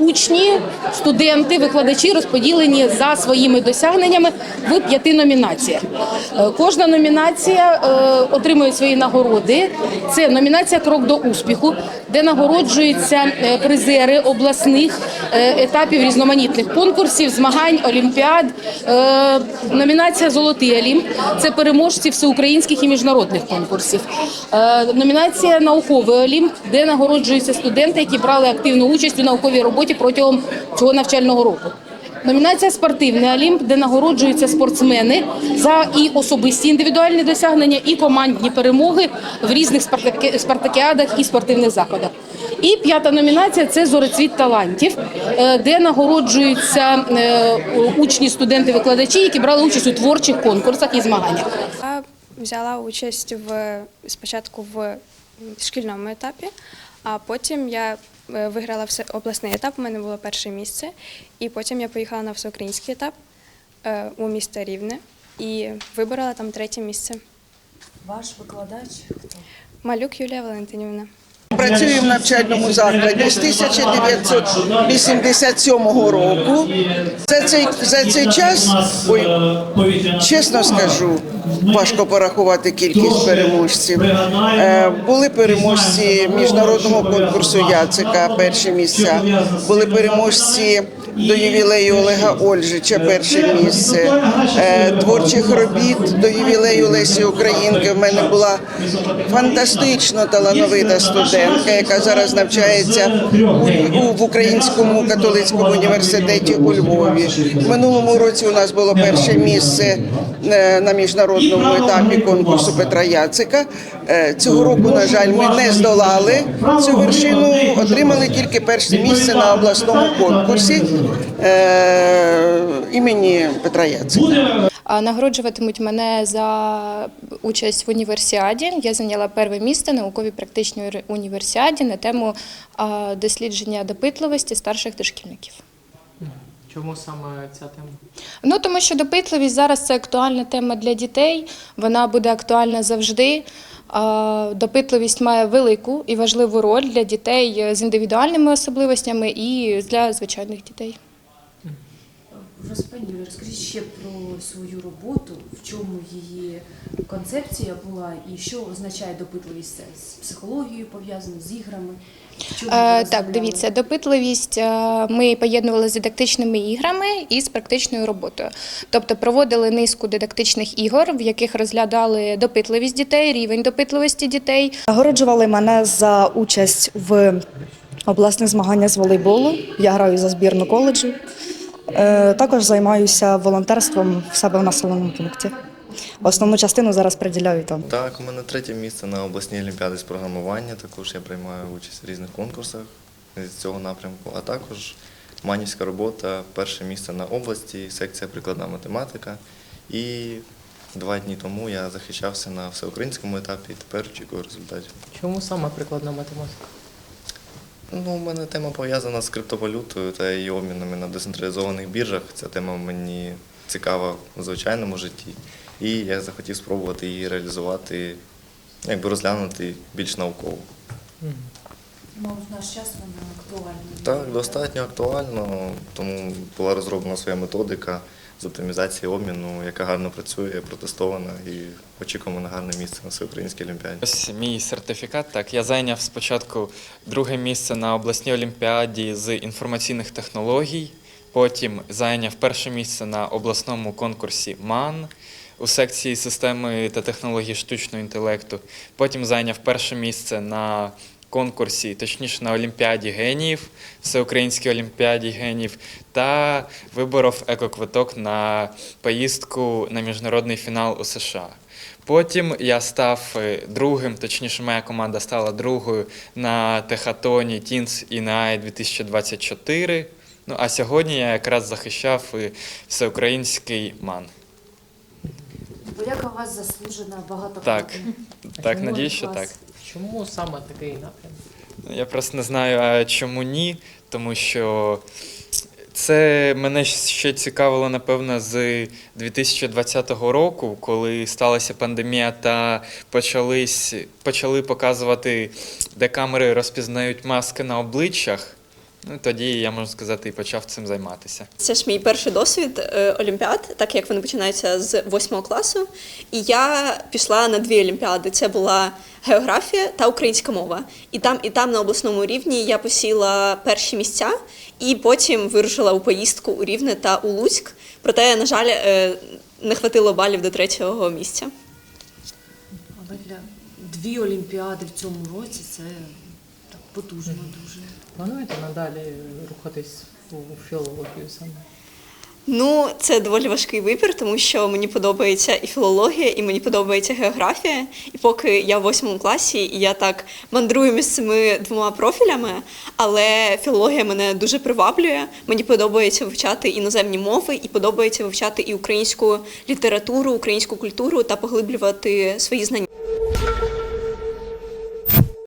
учні, студенти, викладачі розподілені за своїми досягненнями в п'яти номінаціях. Е, Кожна номінація е, отримує свої нагороди. Це номінація Крок до успіху, де нагороджуються е, призери обласних етапів різноманітних конкурсів, змагань, олімпіад. Номінація Золотий Олімп це переможці всеукраїнських і міжнародних конкурсів. Номінація Науковий Олімп, де нагороджуються студенти, які брали активну участь у науковій роботі протягом цього навчального року. Номінація Спортивний Олімп, де нагороджуються спортсмени за і особисті індивідуальні досягнення, і командні перемоги в різних спартакіадах і спортивних заходах. І п'ята номінація це зорецвіт талантів, е, де нагороджуються е, учні, студенти, викладачі, які брали участь у творчих конкурсах і змаганнях. Я взяла участь в спочатку в шкільному етапі, а потім я виграла все обласний етап. У мене було перше місце, і потім я поїхала на всеукраїнський етап е, у місто Рівне і виборола там третє місце. Ваш викладач хто? Малюк Юлія Валентинівна. Працюю в навчальному закладі з 1987 року. За цей, за цей час, ой, чесно скажу, важко порахувати кількість переможців. Е, Були переможці міжнародного конкурсу Яцика, перші місця. Були переможці до ювілею Олега Ольжича, перше місце. Е, Творчих робіт до ювілею Лесі Українки. В мене була фантастично талановита студентка, яка зараз навчається в Українському католицькому університеті у Львові. В минулому році у нас було перше місце е, на міжнародному етапі конкурсу Петра Яцика. Е, Цього року, на жаль, ми не здолали цю вершину, отримали тільки перше місце на обласному конкурсі е, імені Петра Яцика. Нагороджуватимуть мене за участь в універсіаді. Я зайняла перше місце науковій практичній універсіаді на тему дослідження допитливості старших дошкільників. Чому саме ця тема? Ну тому що допитливість зараз це актуальна тема для дітей. Вона буде актуальна завжди. Допитливість має велику і важливу роль для дітей з індивідуальними особливостями і для звичайних дітей. Розпані, розкажіть ще про свою роботу, в чому її концепція була і що означає допитливість це з психологією пов'язано, з іграми. Е, Так, дивіться, допитливість е, ми поєднували з дидактичними іграми і з практичною роботою. Тобто проводили низку дидактичних ігор, в яких розглядали допитливість дітей, рівень допитливості дітей. Нагороджували мене за участь в обласних змаганнях з волейболу. Я граю за збірну коледжу. Е, Також займаюся волонтерством в себе в населеному пункті. Основну частину зараз приділяю там. Так, у мене третє місце на обласній олімпіаді з програмування. Також я приймаю участь в різних конкурсах з цього напрямку. А також манівська робота, перше місце на області, секція прикладна математика. І два дні тому я захищався на всеукраїнському етапі і тепер очікую результатів. Чому саме прикладна математика? Ну, у мене тема пов'язана з криптовалютою та її обмінами на децентралізованих біржах. Ця тема мені цікава у звичайному житті. І я захотів спробувати її реалізувати, якби розглянути більш науково. Ну, в наш час вона актуальна. Так, достатньо актуально, тому була розроблена своя методика з оптимізації обміну, яка гарно працює, протестована і очікуємо на гарне місце на всеукраїнській олімпіаді. Ось мій сертифікат. Так, я зайняв спочатку друге місце на обласній олімпіаді з інформаційних технологій. Потім зайняв перше місце на обласному конкурсі МАН у секції системи та технологій штучного інтелекту. Потім зайняв перше місце на конкурсі, точніше на Олімпіаді геніїв, Всеукраїнській Олімпіаді геніїв, та виборов екоквиток на поїздку на міжнародний фінал у США. Потім я став е, другим, точніше, моя команда стала другою на техатоні Teens in AI 2024. Ну а сьогодні я якраз захищав е, всеукраїнський МАН. Подяка у вас заслужена багато. Так, так, Чому надіюсь, що так. Чому саме такий напрям? Я просто не знаю, а чому ні, тому що це мене ще цікавило, напевно, з 2020 року, коли сталася пандемія та почались, почали показувати, де камери розпізнають маски на обличчях. Ну, тоді я можу сказати і почав цим займатися. Це ж мій перший досвід е, олімпіад, так як вони починаються з восьмого класу. І я пішла на дві олімпіади. Це була географія та українська мова. І там, і там на обласному рівні я посіла перші місця, і потім вирушила у поїздку у Рівне та у Луцьк. Проте, на жаль, е, не хватило балів до третього місця. Але для дві олімпіади в цьому році це потужно дуже. Плануєте надалі рухатись у філологію саме? Ну, це доволі важкий вибір, тому що мені подобається і філологія, і мені подобається географія. І поки я в восьмому класі, і я так мандрую між цими двома профілями, але філологія мене дуже приваблює. Мені подобається вивчати іноземні мови, і подобається вивчати і українську літературу, українську культуру та поглиблювати свої знання.